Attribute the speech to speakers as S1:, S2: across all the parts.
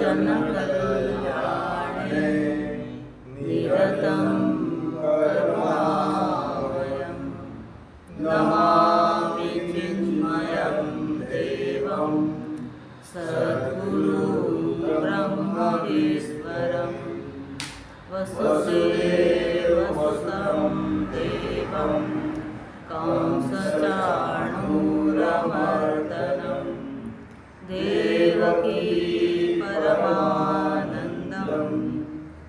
S1: जनकल्याणे निरतं करुणामयं नमामि चिन्मयं देवं। सद्गुरु ब्रह्मवीश्वरं। वसुदेवसुतं देवं। कंसचाणूरमर्दनं लोके परमानन्दं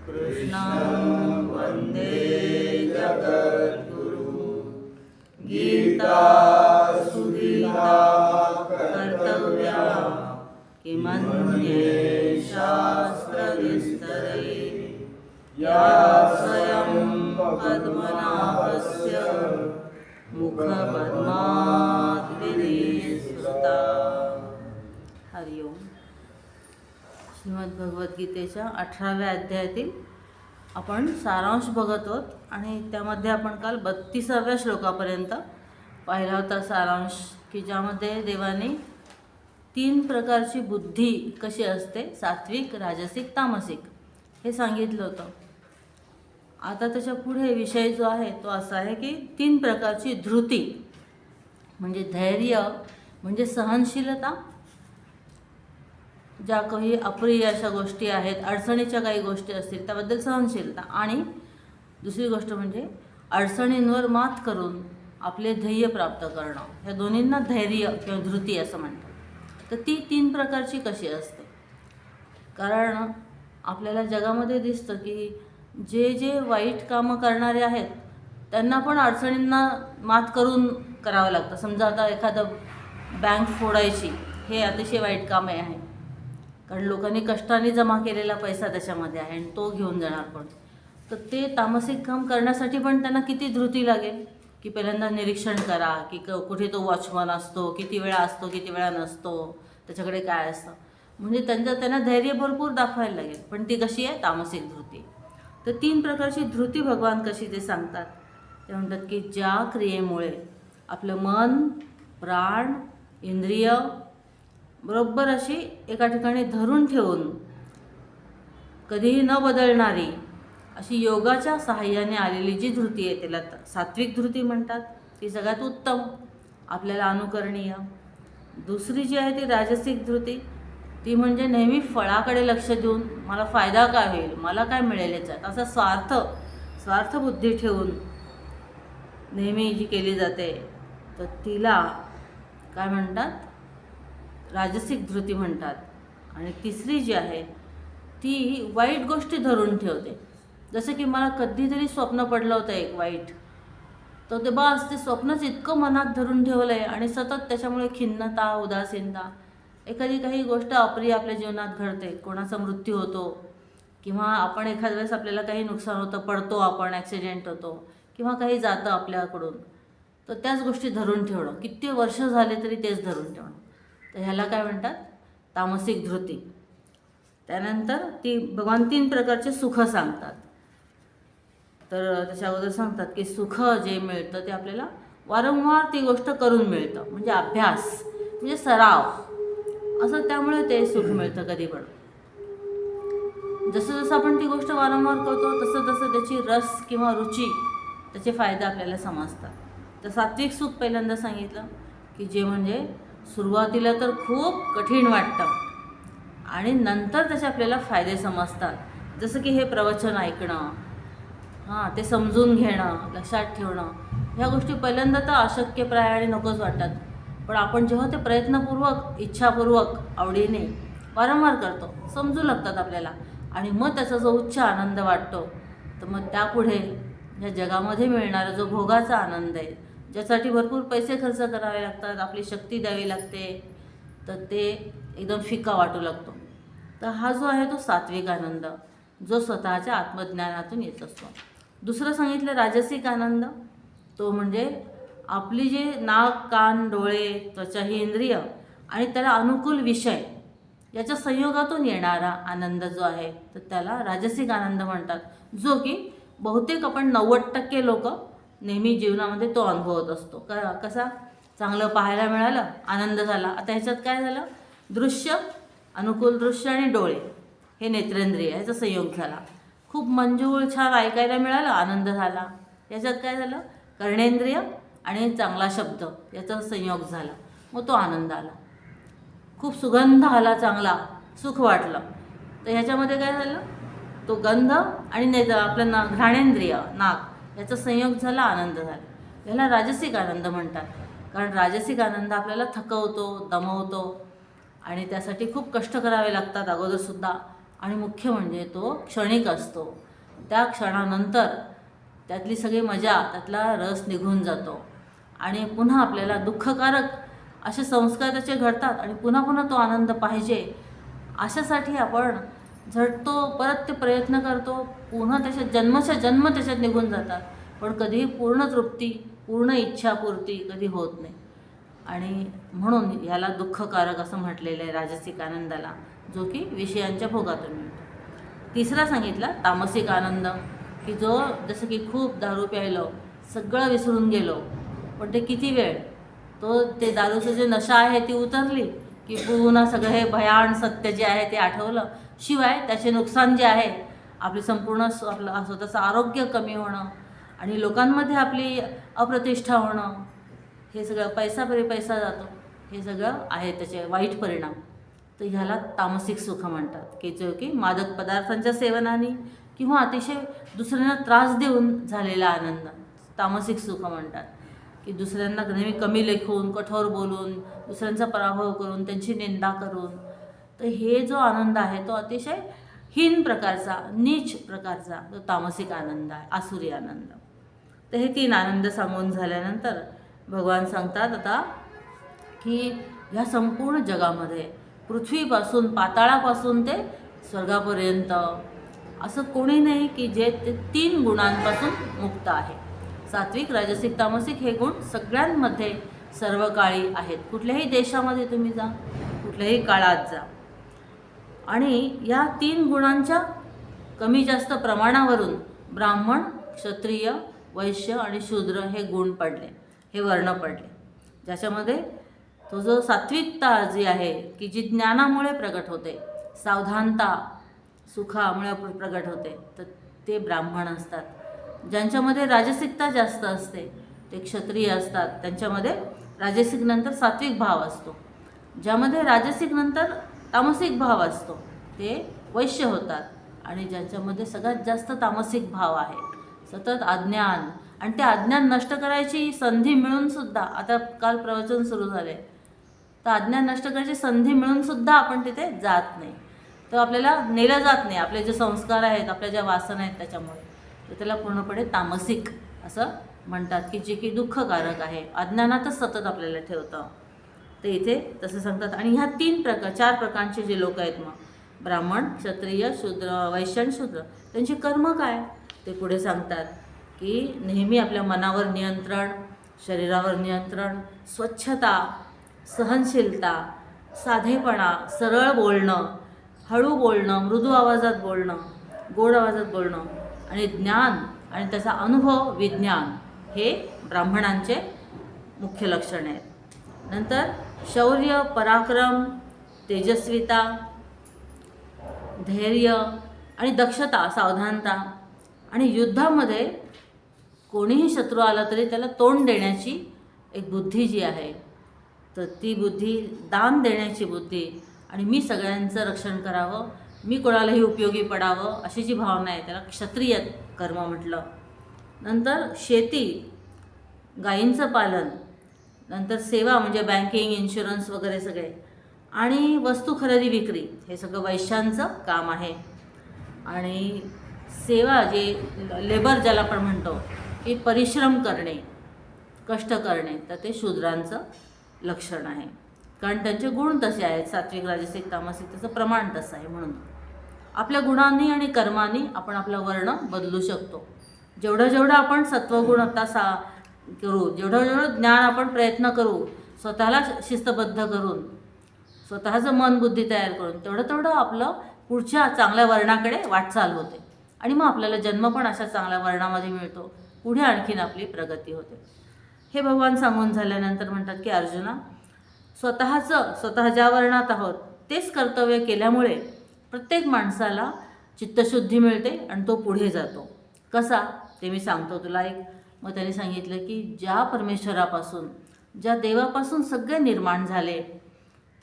S1: कृष्णं वन्दे जगद्गुरु। गीता सुगीता कर्तव्या। किमन्ये शास्त्रविस्तरे। या स्वयं पद्मनाभस्य मुखपद्मा श्रीमद भगवद्गीतेच्या अठराव्या अध्यायातील आपण सारांश बघत आहोत. आणि त्यामध्ये आपण काल बत्तीसाव्या श्लोकापर्यंत पाहिला होता सारांश की ज्यामध्ये देवाने तीन प्रकारची बुद्धी कशी असते? सात्विक राजसिक तामसिक. हे सांगितलं होतं. आता त्याच्या पुढे विषय जो आहे तो असा आहे की तीन प्रकारची धृती म्हणजे धैर्य म्हणजे सहनशीलता ज्या काही अप्रिय अशा गोष्टी आहेत अडचणीच्या काही गोष्टी असतील त्याबद्दल सहनशीलता. आणि दुसरी गोष्ट म्हणजे अडचणींवर मात करून आपले ध्येय प्राप्त करणं. ह्या दोन्हींना धैर्य किंवा धृती असं म्हणतात. तर ती तीन प्रकारची कशी असते? कारण आपल्याला जगामध्ये दिसतं की जे जे वाईट कामं करणारे आहेत त्यांना पण अडचणींना मात करून करावं लागतं. समजा आता एखादं बँक फोडायची हे अतिशय वाईट काम आहे. कारण लोकांनी कष्टाने जमा केलेला पैसा त्याच्यामध्ये आहे आणि तो घेऊन जाणार पण तर ते तामसिक काम करण्यासाठी पण त्यांना किती धृती लागेल? की पहिल्यांदा निरीक्षण करा की क कुठे तो वॉचमन असतो किती वेळा असतो किती वेळा नसतो त्याच्याकडे काय असतं? म्हणजे त्यांचं त्यांना धैर्य भरपूर दाखवायला लागेल. पण ती कशी आहे? तामसिक धृती. तर तीन प्रकारची धृती भगवान कशी ते सांगतात? ते म्हणतात की ज्या क्रियेमुळे आपलं मन प्राण इंद्रिय बरोबर अशी एका ठिकाणी धरून ठेवून कधीही न बदलणारी अशी योगाच्या सहाय्याने आलेली जी धृती आहे त्याला त- सात्विक धृती म्हणतात. ती सगळ्यात उत्तम आपल्याला अनुकरणीय. दुसरी जी आहे ती राजसिक धृती. ती म्हणजे नेहमी फळाकडे लक्ष देऊन मला फायदा काय होईल मला काय मिळेल याच्यात? असा स्वार्थ स्वार्थबुद्धी ठेवून नेहमी जी केली जाते. तर तिला काय म्हणतात? राजसिक धृती म्हणतात. आणि तिसरी जी आहे ती वाईट गोष्टी धरून ठेवते. जसं की मला कधीतरी स्वप्न पडलं होतं एक वाईट. तर ते बस ते स्वप्नच इतकं मनात धरून ठेवलं आहे आणि सतत त्याच्यामुळे खिन्नता उदासीनता एखादी काही गोष्ट अप्रिय आपल्या जीवनात घडते. कोणाचा मृत्यू होतो किंवा आपण एखाद्या वेळेस आपल्याला काही नुकसान होतं पडतो आपण ॲक्सिडेंट होतो किंवा काही जातं आपल्याकडून तर त्याच गोष्टी धरून ठेवणं. किती वर्ष झाले तरी तेच धरून ठेवणं. तर ह्याला काय म्हणतात? तामसिक धृती. त्यानंतर ती भगवान तीन प्रकारचे सुख सांगतात. तर त्याच्या अगोदर सांगतात की सुख जे मिळतं ते आपल्याला वारंवार ती गोष्ट करून मिळतं. म्हणजे अभ्यास म्हणजे सराव. असं त्यामुळे ते सुख मिळतं कधी पण. जसं जसं आपण ती गोष्ट वारंवार करतो तसं तसं त्याची रस किंवा रुची त्याचे फायदे आपल्याला समजतात. तर सात्विक सुख पहिल्यांदा सांगितलं की जे म्हणजे सुरुवातीला तर खूप कठीण वाटतं. आणि नंतर त्याचे आपल्याला फायदे समजतात. जसं की हे प्रवचन ऐकणं हां ते समजून घेणं लक्षात ठेवणं ह्या गोष्टी पहिल्यांदा तर अशक्यप्राय आणि नकोच वाटतात पण आपण जेव्हा ते प्रयत्नपूर्वक इच्छापूर्वक आवडीने वारंवार करतो समजू लागतात आपल्याला. आणि मग त्याचा जो उच्च आनंद वाटतो तर मग त्यापुढे या जगामध्ये मिळणारा जो भोगाचा आनंद आहे ज्यासाठी भरपूर पैसे खर्च करावे लागतात आपली शक्ती द्यावी लागते तर ते एकदम फिका वाटू लागतो. तर हा जो आहे तो सात्विक आनंद जो स्वतःच्या आत्मज्ञानातून येत असतो. दुसरं सांगितलं राजसिक आनंद तो म्हणजे आपली जे नाक कान डोळे त्वचा ही इंद्रिय आणि त्याला अनुकूल विषय याच्या संयोगातून येणारा आनंद जो आहे तर त्याला राजसिक आनंद म्हणतात. जो की बहुतेक आपण नव्वद टक्के लोक नेहमी जीवनामध्ये तो अनुभवत असतो. का कसा? चांगलं पाहायला मिळालं आनंद झाला. आता ह्याच्यात काय झालं? दृश्य अनुकूल दृश्य आणि डोळे. हे नेत्रेंद्रिय ह्याचा संयोग झाला खूप मंजूळ छान ऐकायला मिळालं आनंद झाला. याच्यात काय झालं? कर्णेंद्रिय आणि चांगला शब्द याचा संयोग झाला. मग तो आनंद आला. खूप सुगंध आला चांगला. सुख वाटलं. तर ह्याच्यामध्ये काय झालं? तो गंध आणि ने आपलं ना घ्राणेंद्रिय नाक. याचा संयोग झाला आनंद झाला. याला राजसिक आनंद म्हणतात. कारण राजसिक आनंद आपल्याला थकवतो दमवतो आणि त्यासाठी खूप कष्ट करावे लागतात अगोदरसुद्धा आणि मुख्य म्हणजे तो क्षणिक असतो. त्या क्षणानंतर त्यातली सगळी मजा त्यातला रस निघून जातो. आणि पुन्हा आपल्याला दुःखकारक असे संस्कार त्याचे घडतात आणि पुन्हा पुन्हा तो आनंद पाहिजे. अशासाठी आपण झटतो परत ते प्रयत्न करतो. पुन्हा त्याच्यात जन्मच्या जन्म त्याच्यात निघून जातात. पण कधीही पूर्ण तृप्ती पूर्ण इच्छापूर्ती कधी होत नाही. आणि म्हणून ह्याला दुःखकारक असं म्हटलेलं आहे राजसिक आनंदाला जो की विषयांच्या भोगातून मिळतो. तिसरा सांगितला तामसिक आनंद की जो जसं की खूप दारू प्यायलो सगळं विसरून गेलो पण ते किती वेळ? तो ते दारूचं जे नशा आहे ती उतरली की पुन्हा सगळं हे भयान सत्य जे आहे ते आठवलं शिवाय त्याचे नुकसान जे आहे आपले संपूर्ण आपलं स्वतःचं आरोग्य कमी होणं आणि लोकांमध्ये आपली अप्रतिष्ठा होणं हे सगळं पैसा परी पैसा जातो हे सगळं आहे त्याचे वाईट परिणाम. तर ह्याला तामसिक सुख म्हणतात. की जो की मादक पदार्थांच्या सेवनाने किंवा अतिशय दुसऱ्यांना त्रास देऊन झालेला आनंद. तामसिक सुख म्हणतात. की दुसऱ्यांना नेहमी कमी लेखून कठोर बोलून दुसऱ्यांचा पराभव करून त्यांची निंदा करून तर हे जो आनंद आहे तो अतिशय हीन प्रकारचा नीच प्रकारचा तो तामसिक आनंद आहे आसुरी आनंद. तर हे तीन आनंद सांगून झाल्यानंतर भगवान सांगतात आता की ह्या संपूर्ण जगामध्ये पृथ्वीपासून पाताळापासून ते स्वर्गापर्यंत असं कोणी नाही की जे ते तीन गुणांपासून मुक्त आहे. सात्विक राजसिक तामसिक हे गुण सगळ्यांमध्ये सर्व काळी आहेत. कुठल्याही देशामध्ये तुम्ही जा कुठल्याही काळात जा. आणि या तीन गुणांच्या कमी जास्त प्रमाणावरून ब्राह्मण क्षत्रिय वैश्य आणि शूद्र हे गुण पडले हे वर्ण पडले. ज्याच्यामध्ये तो जो सात्विकता जी आहे की जी ज्ञानामुळे प्रगट होते सावधानता सुखामुळे प्र- प्रगट होते तर ते ब्राह्मण असतात. ज्यांच्यामध्ये राजसिकता जास्त असते ते क्षत्रिय असतात. त्यांच्यामध्ये राजसिकनंतर सात्विक भाव असतो. ज्यामध्ये राजसिकनंतर तामसिक भाव असतो. ते वैश्य होतात. आणि ज्याच्यामध्ये सगळ्यात जास्त तामसिक भाव आहे. सतत अज्ञान. आणि ते अज्ञान नष्ट करायची संधी मिळूनसुद्धा आता काल प्रवचन सुरू झाले. तर अज्ञान नष्ट करायची संधी मिळूनसुद्धा आपण तिथे जात नाही. तर आपल्याला नेलं जात नाही. आपले जे संस्कार आहेत आपल्या ज्या वासना आहेत त्याच्यामुळे. तर त्याला पूर्णपणे तामसिक असं म्हणतात की जे की दुःखकारक आहे. अज्ञानातच सतत आपल्याला ठेवतं. तर इथे तसं सांगतात. आणि ह्या तीन प्रकार चार प्रकारचे जे लोक आहेत मग ब्राह्मण क्षत्रिय शूद्र वैश्य आणि शूद्र त्यांची कर्म काय? ते पुढे सांगतात की नेहमी आपल्या मनावर नियंत्रण शरीरावर नियंत्रण स्वच्छता सहनशीलता साधेपणा सरळ बोलणं हळू बोलणं मृदू आवाजात बोलणं गोड आवाजात बोलणं आणि ज्ञान आणि त्याचा अनुभव विज्ञान हे ब्राह्मणांचे मुख्य लक्षण आहेत. नंतर शौर्य पराक्रम तेजस्विता धैर्य आणि दक्षता सावधानता. आणि युद्धामध्ये कोणीही शत्रू आला तरी त्याला तोंड देण्याची एक बुद्धी जी आहे तर ती बुद्धी दान देण्याची बुद्धी. आणि मी सगळ्यांचं रक्षण करावं मी कोणालाही उपयोगी पडावं अशी जी भावना आहे त्याला क्षत्रिय कर्म म्हटलं. नंतर शेती गायींचं पालन. नंतर सेवा म्हणजे बँकिंग इन्शुरन्स वगैरे सगळे. आणि वस्तू खरेदी विक्री हे सगळं वैश्यांचं काम आहे. आणि सेवा जे लेबर ज्याला आपण म्हणतो की परिश्रम करणे कष्ट करणे तर ते शूद्रांचं लक्षण आहे. कारण त्यांचे गुण तसे आहेत. सात्विक राजसिक तामसिक त्याचं प्रमाण तसं आहे म्हणून. आपल्या गुणांनी आणि कर्मांनी आपण आपला वर्ण बदलू शकतो. जेवढं जेवढं आपण सत्वगुण आता सा करू. जेवढं जेवढं ज्ञान आपण प्रयत्न करू स्वतःला शिस्तबद्ध करून स्वतःचं मन बुद्धी तयार करून तेवढं तेवढं आपलं पुढच्या चांगल्या वर्णाकडे वाटचाल होते. आणि मग आपल्याला जन्म पण अशा चांगल्या वर्णामध्ये मिळतो. पुढे आणखीन आपली प्रगती होते. हे भगवान सांगून झाल्यानंतर म्हणतात की अर्जुना स्वतःचं स्वतः ज्या वर्णात आहोत तेच कर्तव्य केल्यामुळे प्रत्येक माणसाला चित्तशुद्धी मिळते आणि तो पुढे जातो. कसा? ते मी सांगतो तुला एक मग त्याने सांगितलं की ज्या परमेश्वरापासून ज्या देवापासून सगळे निर्माण झाले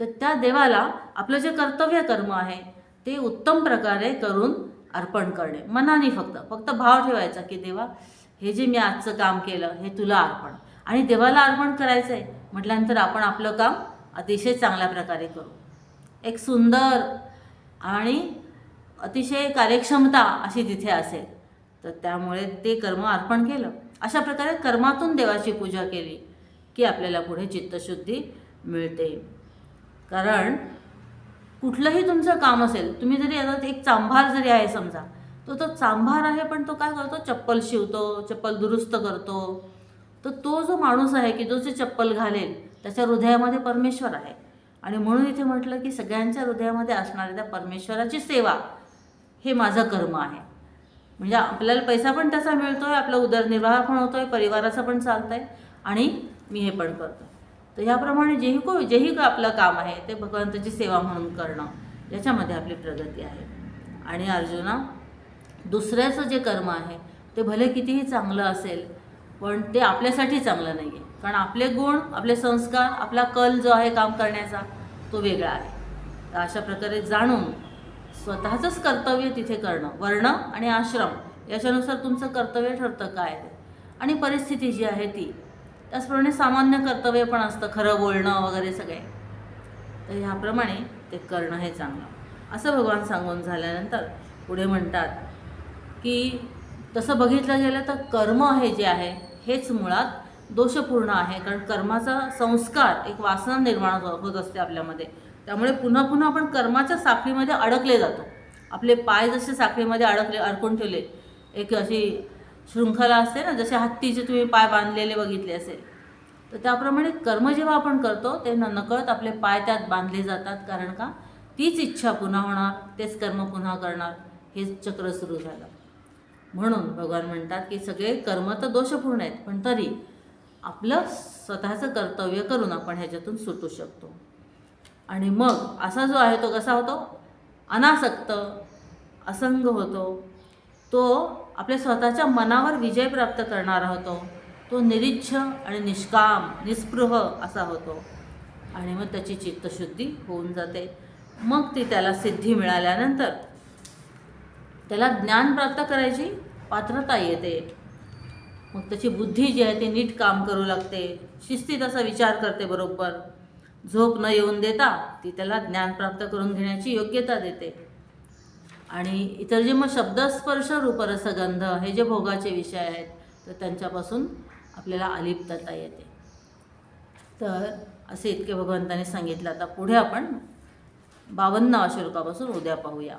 S1: तर त्या देवाला आपलं जे कर्तव्य कर्म आहे ते उत्तम प्रकारे करून अर्पण करणे. मनाने फक्त फक्त भाव ठेवायचा की देवा हे जे मी आजचं काम केलं हे तुला अर्पण. आणि देवाला अर्पण करायचं आहे म्हटल्यानंतर आपण आपलं काम अतिशय चांगल्या प्रकारे करू. एक सुंदर आणि अतिशय कार्यक्षमता अशी तिथे असेल. तर त्यामुळे ते कर्म अर्पण केलं. अशा प्रकारे कर्मातून देवाची पूजा केली की आपल्याला पुढे चित्तशुद्धी मिळते. कारण कुठलंही तुमचं काम असेल तुम्ही जरी आता एक चांभार जरी आहे समजा तो तो चांभार आहे पण तो काय करतो? चप्पल शिवतो चप्पल दुरुस्त करतो. तर तो जो माणूस आहे की जो जे चप्पल घालेल त्याच्या हृदयामध्ये परमेश्वर आहे. आणि म्हणून इथे म्हटलं की सगळ्यांच्या हृदयामध्ये असणाऱ्या त्या परमेश्वराची सेवा हे माझं कर्म आहे. म्हणजे आपल्याला पैसा पण त्याचा मिळतो आहे आपला उदरनिर्वाह पण होतो आहे परिवाराचं पण चालतं आहे आणि मी हे पण करतो तर ह्याप्रमाणे जेही को जेही का आपलं काम आहे ते भगवंताची सेवा म्हणून करणं याच्यामध्ये आपली प्रगती आहे. आणि अर्जुना दुसऱ्याचं जे कर्म आहे ते भले कितीही चांगलं असेल पण ते आपल्यासाठी चांगलं नाही आहे कारण आपले गुण आपले संस्कार आपला कल जो आहे काम करण्याचा तो वेगळा आहे. तर अशा प्रकारे जाणून स्वतःचंच कर्तव्य तिथे करणं वर्ण आणि आश्रम याच्यानुसार तुमचं कर्तव्य ठरतं काय ते. आणि परिस्थिती जी आहे ती. त्याचप्रमाणे सामान्य कर्तव्य पण असतं खरं बोलणं वगैरे सगळे. तर ह्याप्रमाणे ते करणं हे चांगलं. असं भगवान सांगून झाल्यानंतर पुढे म्हणतात की तसं बघितलं गेलं तर कर्म हे जे आहे हेच मुळात दोषपूर्ण आहे. कारण कर्माचा संस्कार एक वासना निर्माण होत असते आपल्यामध्ये. त्यामुळे पुन्हा पुन्हा आपण कर्माच्या साखळीमध्ये अडकले जातो. आपले पाय जसे साखळीमध्ये अडकले अडकून ठेवले. एक अशी शृंखला असते ना जसे हत्तीचे तुम्ही पाय बांधलेले बघितले असेल. तर त्याप्रमाणे कर्म जेव्हा आपण करतो ते नकळत आपले पाय त्यात बांधले जातात. कारण का? तीच इच्छा पुन्हा होणार तेच कर्म पुन्हा करणार हेच चक्र सुरू झालं. म्हणून भगवान म्हणतात की सगळे कर्म तर दोषपूर्ण आहेत पण तरी आपलं स्वतःचं कर्तव्य करून आपण ह्याच्यातून सुटू शकतो. आणि मग असा जो आहे तो कसा होतो? अनासक्त असंग होतो. तो आपल्या स्वतःच्या मनावर विजय प्राप्त करणारा होतो. तो निरीच्छ आणि निष्काम निस्पृह असा होतो. आणि मग त्याची चित्तशुद्धी होऊन जाते. मग ती त्याला सिद्धी मिळाल्यानंतर त्याला ज्ञान प्राप्त करायची पात्रता येते. मग त्याची बुद्धी जी आहे ती नीट काम करू लागते. शिस्तीत असा विचार करते बरोबर. झोप न येऊन देता ती त्याला ज्ञान प्राप्त करून घेण्याची योग्यता देते. आणि इतर जे मग शब्दस्पर्श रूपरसगंध हे जे भोगाचे विषय आहेत तर त्यांच्यापासून आपल्याला अलिप्तता येते. तर असे इतके भगवंताने सांगितलं. आता पुढे आपण बावन्न श्लोकापासून उद्या पाहूया.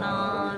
S1: 那